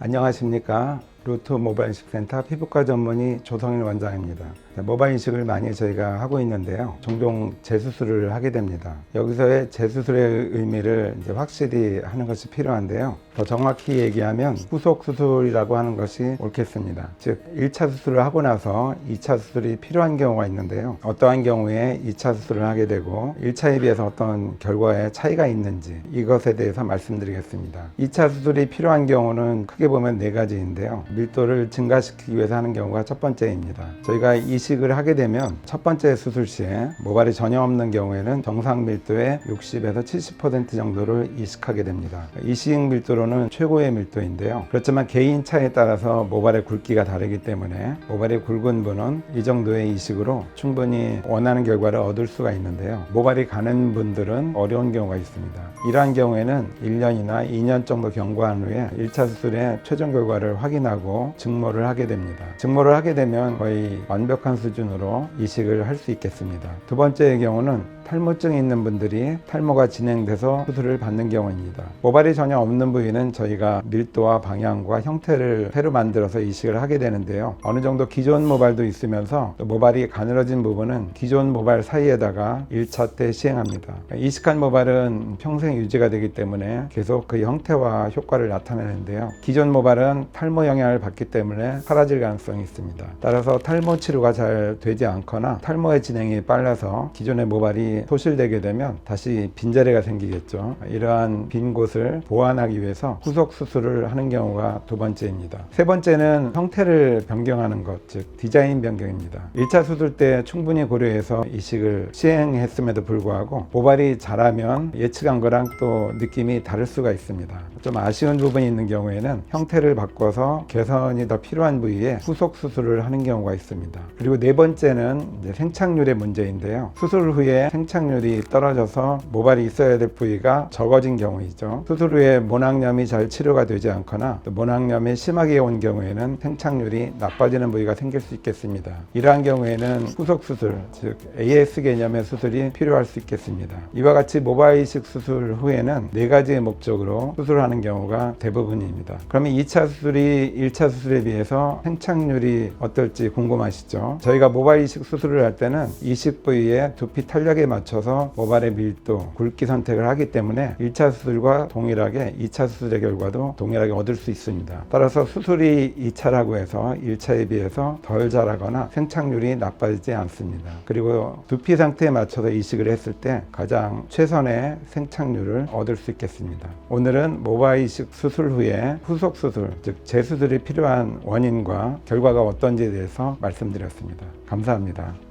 안녕하십니까. 루트 모바일 인식센터 피부과 전문의 조성일 원장입니다. 네, 모바일 인식을 많이 저희가 하고 있는데요. 종종 재수술을 하게 됩니다. 여기서의 재수술의 의미를 이제 확실히 하는 것이 필요한데요. 더 정확히 얘기하면 후속 수술이라고 하는 것이 옳겠습니다. 즉, 1차 수술을 하고 나서 2차 수술이 필요한 경우가 있는데요. 어떠한 경우에 2차 수술을 하게 되고 1차에 비해서 어떤 결과에 차이가 있는지 이것에 대해서 말씀드리겠습니다. 2차 수술이 필요한 경우는 크게 보면 네 가지인데요. 밀도를 증가시키기 위해서 하는 경우가 첫 번째입니다. 저희가 이식을 하게 되면 첫 번째 수술 시에 모발이 전혀 없는 경우에는 정상 밀도의 60에서 70% 정도를 이식하게 됩니다. 이식 밀도로는 최고의 밀도인데요. 그렇지만 개인 차에 따라서 모발의 굵기가 다르기 때문에 모발이 굵은 분은 이 정도의 이식으로 충분히 원하는 결과를 얻을 수가 있는데요. 모발이 가는 분들은 어려운 경우가 있습니다. 이러한 경우에는 1년이나 2년 정도 경과한 후에 1차 수술의 최종 결과를 확인하고 증모를 하게 됩니다. 증모를 하게 되면 거의 완벽한 수준으로 이식을 할 수 있겠습니다. 두 번째의 경우는 탈모증이 있는 분들이 탈모가 진행돼서 수술을 받는 경우입니다. 모발이 전혀 없는 부위는 저희가 밀도와 방향과 형태를 새로 만들어서 이식을 하게 되는데요. 어느 정도 기존 모발도 있으면서 또 모발이 가늘어진 부분은 기존 모발 사이에다가 1차 때 시행합니다. 이식한 모발은 평생 유지가 되기 때문에 계속 그 형태와 효과를 나타내는데요. 기존 모발은 탈모 영향 을 받기 때문에 사라질 가능성이 있습니다. 따라서 탈모 치료가 잘 되지 않거나 탈모의 진행이 빨라서 기존의 모발이 소실되게 되면 다시 빈자리가 생기겠죠. 이러한 빈 곳을 보완하기 위해서 후속 수술을 하는 경우가 두 번째입니다. 세 번째는 형태를 변경하는 것, 즉 디자인 변경입니다. 1차 수술 때 충분히 고려해서 이식을 시행했음에도 불구하고 모발이 자라면 예측한 거랑 또 느낌이 다를 수가 있습니다. 좀 아쉬운 부분이 있는 경우에는 형태를 바꿔서 개선이 더 필요한 부위에 후속 수술을 하는 경우가 있습니다. 그리고 네 번째는 생착률의 문제인데요. 수술 후에 생착률이 떨어져서 모발이 있어야 될 부위가 적어진 경우이죠. 수술 후에 모낭염이 잘 치료가 되지 않거나 또 모낭염이 심하게 온 경우에는 생착률이 나빠지는 부위가 생길 수 있겠습니다. 이러한 경우에는 후속 수술, 즉 AS 개념의 수술이 필요할 수 있겠습니다. 이와 같이 모발 이식 수술 후에는 네 가지의 목적으로 수술 하는 경우가 대부분입니다. 그러면 2차 수술이 1차 수술에 비해서 생착률이 어떨지 궁금하시죠? 저희가 모발 이식 수술을 할 때는 이식 부위의 두피 탄력에 맞춰서 모발의 밀도, 굵기 선택을 하기 때문에 1차 수술과 동일하게 2차 수술의 결과도 동일하게 얻을 수 있습니다. 따라서 수술이 2차라고 해서 1차에 비해서 덜 자라거나 생착률이 나빠지지 않습니다. 그리고 두피 상태에 맞춰서 이식을 했을 때 가장 최선의 생착률을 얻을 수 있겠습니다. 오늘은 모발 이식 수술 후에 후속 수술, 즉 재수술이 필요한 원인과 결과가 어떤지에 대해서 말씀드렸습니다. 감사합니다.